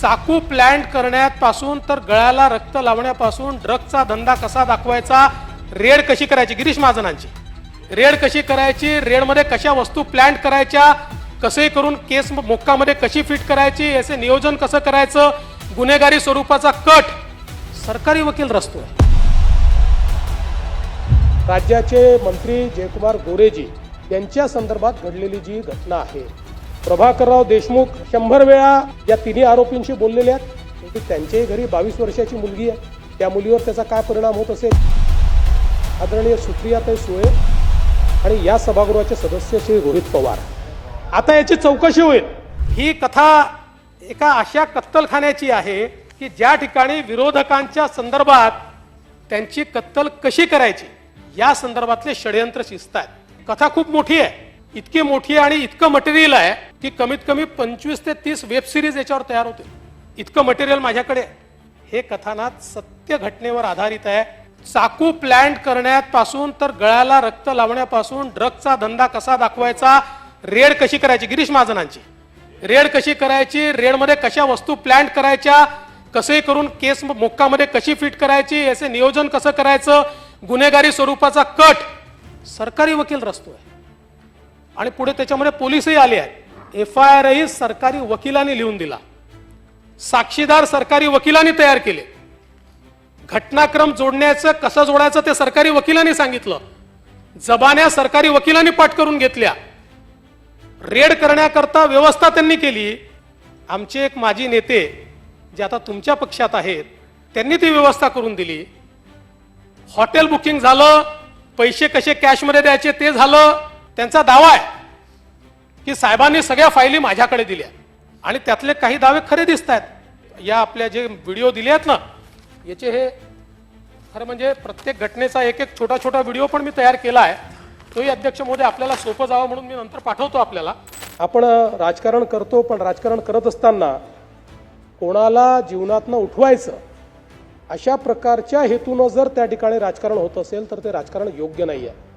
चाकू प्लॅन्ट करण्यापासून तर गळ्याला रक्त लावण्यापासून ड्रगचा धंदा कसा दाखवायचा रेड कशी करायची? गिरीश महाजनांची. रेड कशी करायची? रेडमध्ये कशा वस्तू प्लॅन्ट करायच्या? कसे करून केस मोक्कामध्ये कशी फिट करायची? याचे नियोजन कसं करायचं? गुन्हेगारी स्वरूपाचा कट सरकारी वकील रस्तो राज्याचे मंत्री जयकुमार गोरेजी यांच्या संदर्भात घडलेली जी घटना आहे प्रभाकरराव देशमुख शंभर वेळा या तिन्ही आरोपींशी बोललेले आहेत. म्हणजे त्यांच्याही घरी बावीस वर्षाची मुलगी आहे. त्या मुलीवर त्याचा काय परिणाम होत असेल? आदरणीय सुप्रियाताई सुळे आणि या सभागृहाचे सदस्य श्री रोहित पवार. आता याची चौकशी होईल. ही कथा एका अशा कत्तलखान्याची आहे की ज्या ठिकाणी विरोधकांच्या संदर्भात त्यांची कत्तल कशी करायची या संदर्भातले षडयंत्र शिस्त आहेत कथा खूप मोठी आहे. इतकी मोठी आहे आणि इतकं मटेरियल आहे की कमीत कमी पंचवीस ते तीस वेब सिरीज याच्यावर तयार होते इतकं मटेरियल माझ्याकडे हे कथानात सत्य घटनेवर आधारित आहे. चाकू प्लॅन्ट करण्यापासून तर गळ्याला रक्त लावण्यापासून ड्रगचा धंदा कसा दाखवायचा रेड कशी करायची? गिरीश महाजनांची. रेड कशी करायची? रेडमध्ये कशा वस्तू प्लॅन्ट करायच्या? कसे करून केस मोक्कामध्ये कशी फिट करायची? याचे नियोजन कसं करायचं? गुन्हेगारी स्वरूपाचा कट सरकारी वकील रचतोय. आणि पुढे त्याच्यामध्ये पोलीसही आले आहेत. एफ आय आरही सरकारी वकिलांनी लिहून दिला. साक्षीदार सरकारी वकिलांनी तयार केले. घटनाक्रम जोडण्याचं कसं जोडायचं ते सरकारी वकिलांनी सांगितलं. जबान्या सरकारी वकिलांनी पाठ करून घेतल्या. रेड करण्याकरता व्यवस्था त्यांनी केली. आमचे एक माजी नेते जे आता तुमच्या पक्षात आहेत त्यांनी ती व्यवस्था करून दिली. हॉटेल बुकिंग झालं पैसे कसे कॅशमध्ये द्यायचे ते झालं त्यांचा दावा आहे. की साहेबांनी सगळ्या फायली माझ्याकडे दिल्या. आणि त्यातले काही दावे खरे दिसत आहेत. या आपल्या जे व्हिडिओ दिले आहेत ना याचे हे खरं म्हणजे प्रत्येक घटनेचा एक एक छोटा छोटा व्हिडिओ पण मी तयार केला आहे. तोही अध्यक्ष मोदी आपल्याला सोपं जावं म्हणून मी नंतर पाठवतो आपल्याला. आपण राजकारण करतो पण राजकारण करत असताना कोणाला जीवनातनं उठवायचं अशा प्रकारच्या हेतूनं जर त्या ठिकाणी राजकारण होत असेल तर ते राजकारण योग्य नाही आहे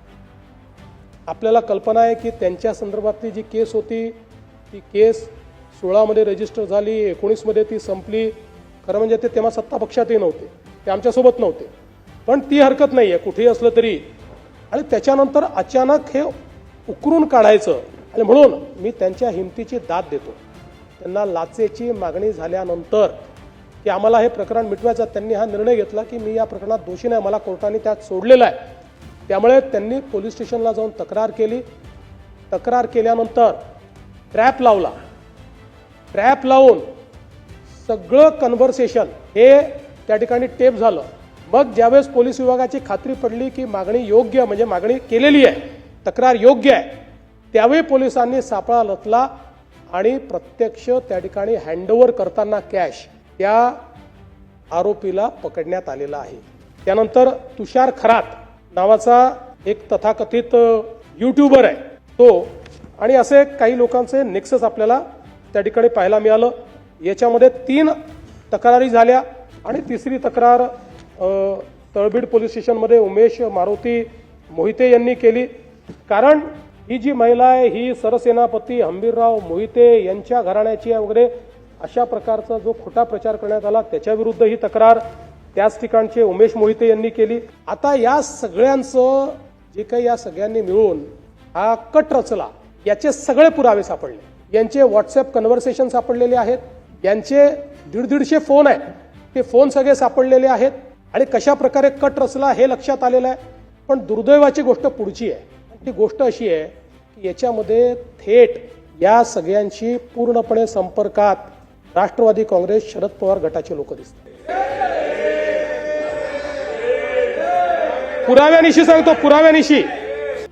आपल्याला कल्पना आहे की त्यांच्या संदर्भातली जी केस होती ती केस सोळामध्ये रजिस्टर झाली एकोणीसमध्ये ती संपली. खरं म्हणजे ते तेव्हा सत्ता पक्षातही नव्हते. ते आमच्यासोबत नव्हते. पण ती हरकत नाही आहे कुठेही असलं तरी. आणि त्याच्यानंतर अचानक हे उकरून काढायचं. आणि म्हणून मी त्यांच्या हिमतीची दाद देतो. त्यांना लाचेची मागणी झाल्यानंतर की आम्हाला हे प्रकरण मिटवायचं. त्यांनी हा निर्णय घेतला की मी या प्रकरणात दोषी नाही. मला कोर्टाने त्यात सोडलेला आहे. त्यामुळे त्यांनी पोलीस स्टेशनला जाऊन तक्रार केली. तक्रार केल्यानंतर ट्रॅप लावला. ट्रॅप लावून सगळं कन्व्हर्सेशन हे त्या ठिकाणी टेप झालं. मग ज्यावेळेस पोलीस विभागाची खात्री पडली की मागणी योग्य म्हणजे मागणी केलेली आहे तक्रार योग्य आहे त्यावेळी पोलिसांनी सापळा लथला आणि प्रत्यक्ष त्या ठिकाणी हँडओव्हर करताना कॅश त्या आरोपीला पकडण्यात आलेला आहे. त्यानंतर तुषार खरात नावाचा एक तथाकथित यूट्यूबर आहे तो. आणि असे काही लोकांचे नेक्सस आपल्याला त्या ठिकाणी पाहायला मिळालं. याच्यामध्ये तीन तक्रारी झाल्या आणि तिसरी तक्रार तळबीड पोलीस स्टेशनमध्ये उमेश मारुती मोहिते यांनी केली. कारण ही जी महिला आहे ही सरसेनापती हंबीरराव मोहिते यांच्या घराण्याची आहे वगैरे अशा प्रकारचा जो खोटा प्रचार करण्यात आला त्याच्याविरुद्ध ही तक्रार त्याच ठिकाणचे उमेश मोहिते यांनी केली. आता या सगळ्यांचं जे काही या सगळ्यांनी मिळून हा कट रचला याचे सगळे पुरावे सापडले. यांचे व्हॉट्सअप कन्व्हर्सेशन सापडलेले आहेत. यांचे दीड दीडशे फोन आहेत. ते फोन सगळे सापडलेले आहेत. आणि कशा प्रकारे कट रचला हे लक्षात आलेलं आहे. पण दुर्दैवाची गोष्ट पुढची आहे. ती गोष्ट अशी आहे की याच्यामध्ये थेट या सगळ्यांशी पूर्णपणे संपर्कात राष्ट्रवादी काँग्रेस शरद पवार गटाचे लोक दिसतात. पुराव्यानिशी सांगतो पुराव्यानिशी.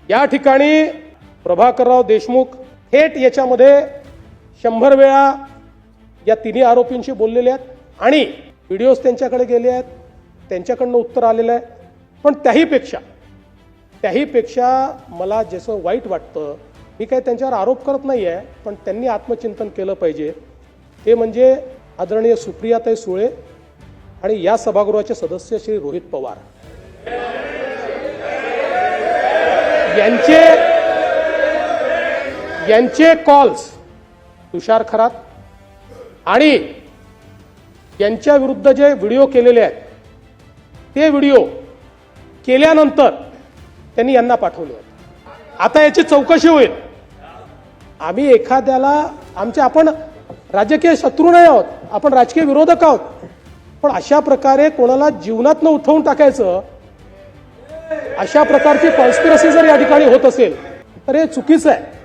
या ठिकाणी प्रभाकरराव देशमुख थेट याच्यामध्ये शंभर वेळा या तिन्ही आरोपींशी बोललेले आहेत आणि व्हिडिओज त्यांच्याकडे गेले आहेत त्यांच्याकडनं उत्तर आलेलं आहे. पण त्याहीपेक्षा त्याहीपेक्षा मला जसं वाईट वाटतं मी काही त्यांच्यावर आरोप करत नाही आहे पण त्यांनी आत्मचिंतन केलं पाहिजे. ते म्हणजे आदरणीय सुप्रियाताई सुळे आणि या सभागृहाचे सदस्य श्री रोहित पवार. यांचे यांचे कॉल्स तुषार खरात आणि यांच्या विरुद्ध जे व्हिडिओ केलेले आहेत ते व्हिडिओ केल्यानंतर त्यांनी यांना पाठवले आहेत. आता याची चौकशी होईल. आम्ही एखाद्याला आमचे आपण राजकीय शत्रू नाही आहोत आपण राजकीय विरोधक आहोत पण अशा प्रकारे कोणाला जीवनात न उठवून टाकायचं अशा प्रकारची कॉन्स्पिरसी जर या ठिकाणी होत असेल तर हे चुकीचं आहे.